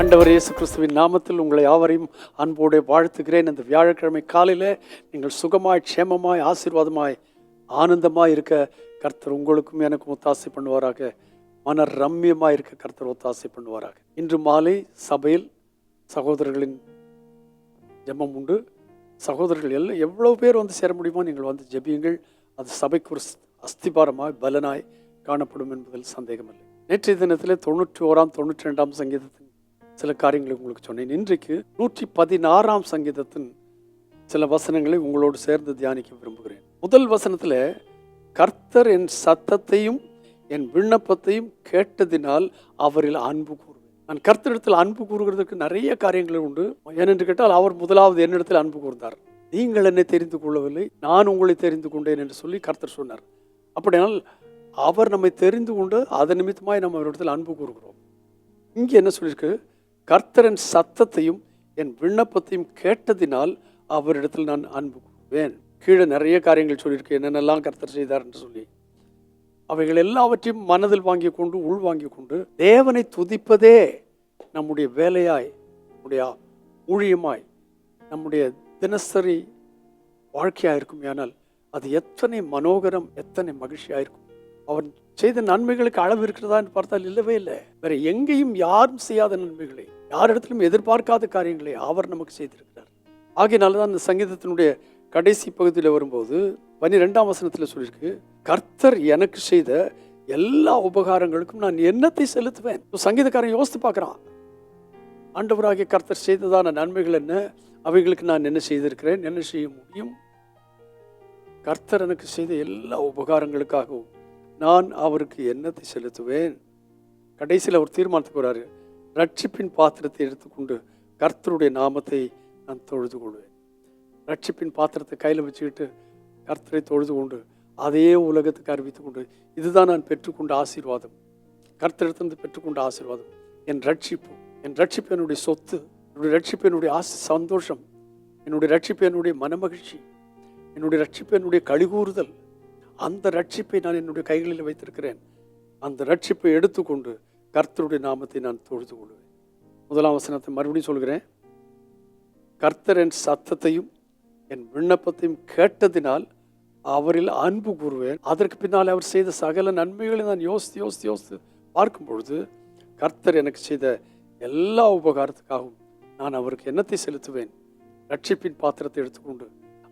அண்டவர் இயேசு கிறிஸ்துவின் நாமத்தில் உங்களை யாவரையும் அன்போடு வாழ்த்துகிறேன். இந்த வியாழக்கிழமை காலையில் நீங்கள் சுகமாய் க்ஷேமமாய் ஆசீர்வாதமாய் ஆனந்தமாக இருக்க கர்த்தர் உங்களுக்கும் எனக்கும் ஒத்தாசை பண்ணுவாராக. மன ரம்யமாக இருக்க கர்த்தர் ஒத்தாசை பண்ணுவாராக. இன்று மாலை சபையில் சகோதரர்களின் ஜெபம் உண்டு. சகோதரர்கள் எல்லாம் எவ்வளோ பேர் வந்து சேர முடியுமோ நீங்கள் வந்து ஜெபியுங்கள். அது சபைக்கு ஒரு அஸ்திபாரமாய் பலனாய் காணப்படும் என்பதில் சந்தேகமில்லை. நேற்றைய தினத்தில் தொண்ணூற்றி ஓராம் தொண்ணூற்றி ரெண்டாம் சங்கீதத்தின் சில காரியங்களை உங்களுக்கு சொன்னேன். இன்றைக்கு நூற்றி பதினாறாம் சங்கீதத்தின் சில வசனங்களை உங்களோடு சேர்ந்து தியானிக்க விரும்புகிறேன். முதல் வசனத்தில் கர்த்தர் என் சத்தத்தையும் என் விண்ணப்பத்தையும் கேட்டதினால் அவரில் அன்பு கூறுவேன். நான் கர்த்தரிடத்தில் அன்பு கூறுகிறதுக்கு நிறைய காரியங்கள் உண்டு. ஏனென்று கேட்டால் அவர் முதலாவது என்னிடத்தில் அன்பு கூர்ந்தார். நீங்கள் என்னை தெரிந்து கொள்ளவில்லை நான் உங்களை தெரிந்து கொண்டேன் என்று சொல்லி கர்த்தர் சொன்னார். அப்படியானால் அவர் நம்மை தெரிந்து கொண்டு அதன் நிமித்தமாக நம்ம அவரிடத்தில் அன்பு கூறுகிறோம். இங்கே என்ன சொல்லியிருக்கு? கர்த்தரின் சத்தத்தையும் என் விண்ணப்பத்தையும் கேட்டதினால் அவரிடத்தில் நான் அன்பு கூறுவேன். கீழே நிறைய காரியங்கள் சொல்லியிருக்கேன் என்னென்னலாம் கர்த்தர் செய்தார் என்று சொல்லி. அவைகள் எல்லாவற்றையும் மனதில் வாங்கி கொண்டு உள் வாங்கி கொண்டு தேவனை துதிப்பதே நம்முடைய வேலையாய் நம்முடைய ஊழியமாய் நம்முடைய தினசரி வாழ்க்கையாக இருக்கும். அது எத்தனை மனோகரம் எத்தனை மகிழ்ச்சியாக இருக்கும். அவன் செய்த நன்மைகளுக்கு அளவு இருக்கிறதா என்று பார்த்தால் இல்லவே இல்லை. வேற எங்கேயும் யாரும் செய்யாத நன்மைகளை யாரிடத்திலும் எதிர்பார்க்காத காரியங்களை அவர் நமக்கு செய்திருக்கிறார். ஆகையினால தான் அந்த சங்கீதத்தினுடைய கடைசி பகுதியில் வரும்போது பன்னிரெண்டாம் வசனத்தில் சொல்லியிருக்கு கர்த்தர் எனக்கு செய்த எல்லா உபகாரங்களுக்கும் நான் என்னத்தை செலுத்துவேன்? சங்கீதக்காரன் யோசித்து பார்க்குறான். ஆண்டவராகிய கர்த்தர் செய்ததான நன்மைகள் என்ன? அவைகளுக்கு நான் என்ன செய்திருக்கிறேன்? என்ன செய்ய முடியும்? கர்த்தர் எனக்கு செய்த எல்லா உபகாரங்களுக்காகவும் நான் அவருக்கு என்னத்தை செலுத்துவேன்? கடைசியில் அவர் தீர்மானத்துக்கு வராரு ரட்சிப்பின் பாத்திரத்தை எடுத்துக்கொண்டு கர்த்தருடைய நாமத்தை நான் தொழுது கொள்வேன். ரட்சிப்பின் பாத்திரத்தை கையில் வச்சுக்கிட்டு கர்த்தரை தொழுது கொண்டு அதே உலகத்துக்கு அறிவித்து கொண்டு இதுதான் நான் பெற்றுக்கொண்ட ஆசீர்வாதம். கர்த்தரிடத்திலிருந்து பெற்றுக்கொண்ட ஆசீர்வாதம். என் ரட்சிப்பு என் ரட்சிப்பு என்னுடைய சொத்து என்னுடைய ரட்சிப்பு என்னுடைய ஆசி சந்தோஷம் என்னுடைய ரட்சிப்பு என்னுடைய மனமகிழ்ச்சி என்னுடைய ரட்சிப்பு என்னுடைய கழிகூறுதல் அந்த ரட்சிப்பை நான் என்னுடைய கைகளில் வைத்திருக்கிறேன். அந்த ரட்சிப்பை எடுத்துக்கொண்டு கர்த்தருடைய நாமத்தை நான் தொழுது கொள்வேன். முதலாம் வசனத்தை மறுபடியும் சொல்கிறேன். கர்த்தர் என் சத்தத்தையும் என் விண்ணப்பத்தையும் கேட்டதினால் அவரில் அன்பு கூறுவேன். அதற்கு பின்னால் அவர் செய்த சகல நன்மைகளை நான் யோசித்து யோசித்து யோசித்து பார்க்கும் பொழுது கர்த்தர் எனக்கு செய்த எல்லா உபகாரத்துக்காகவும் நான் அவருக்கு என்னத்தை செலுத்துவேன்? ரட்சிப்பின் பாத்திரத்தை எடுத்துக்கொண்டு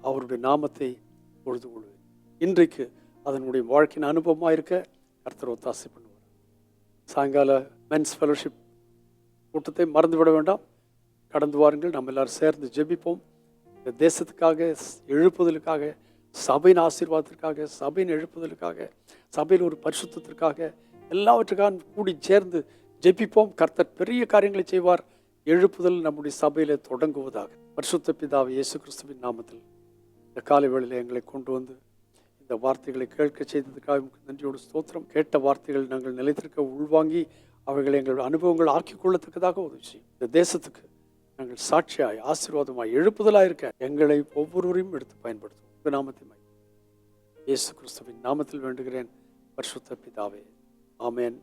அவருடைய நாமத்தை பொழுது கொள்வேன். இன்றைக்கு அதனுடைய வாழ்க்கையின் அனுபவமாக இருக்க கர்த்தர் ஒத்தாசை சாயங்கால மென்ஸ் ஃபெலோஷிப் கூட்டத்தை மறந்துவிட வேண்டாம். கடந்து வாருங்கள். நம்ம எல்லாரும் சேர்ந்து ஜெபிப்போம். இந்த தேசத்துக்காக எழுப்புதலுக்காக சபையின் ஆசீர்வாதத்திற்காக சபையின் எழுப்புதலுக்காக சபையில் ஒரு பரிசுத்தத்திற்காக எல்லாவற்றுக்காக கூடி சேர்ந்து ஜெபிப்போம். கர்த்தர் பெரிய காரியங்களை செய்வார். எழுப்புதல் நம்முடைய சபையில் தொடங்குவதாக. பரிசுத்த பிதாவை இயேசு கிறிஸ்துவின் நாமத்தில் இந்த காலை வேளையில் எங்களை கொண்டு வந்து இந்த வார்த்தைகளை கேட்க செய்ததுக்காக நன்றியோடு ஸ்தோத்திரம். கேட்ட வார்த்தைகள் நாங்கள் நிலைத்திருக்க உள்வாங்கி அவைகளை எங்களுடைய அனுபவங்கள் ஆக்கிக் கொள்ளத்தக்கதாக உதவி செய்யும். இந்த தேசத்துக்கு நாங்கள் சாட்சியாய் ஆசீர்வாதமாய் எழுப்புதலாக இருக்க எங்களை ஒவ்வொருவரையும் எடுத்து பயன்படுத்தும் உங்கள் நாமத்தை இயேசு கிறிஸ்துவின் நாமத்தில் வேண்டுகிறேன். பரிசுத்த பிதாவே. Amen.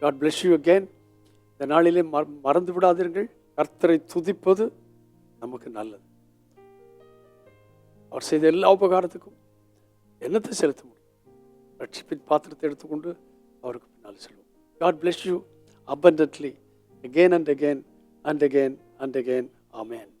God bless you again இந்த நாளிலே மற மறந்து விடாதீர்கள். கர்த்தரை துதிப்பது நமக்கு நல்லது. அவர் செய்த எல்லா உபகாரத்துக்கும் என்னத்தை செலுத்த முடியும்? ரட்சிப்பின் பாத்திரத்தை எடுத்துக்கொண்டு அவருக்கு பின்னால் செல்வோம். God bless you abundantly again and again and again and again. Amen.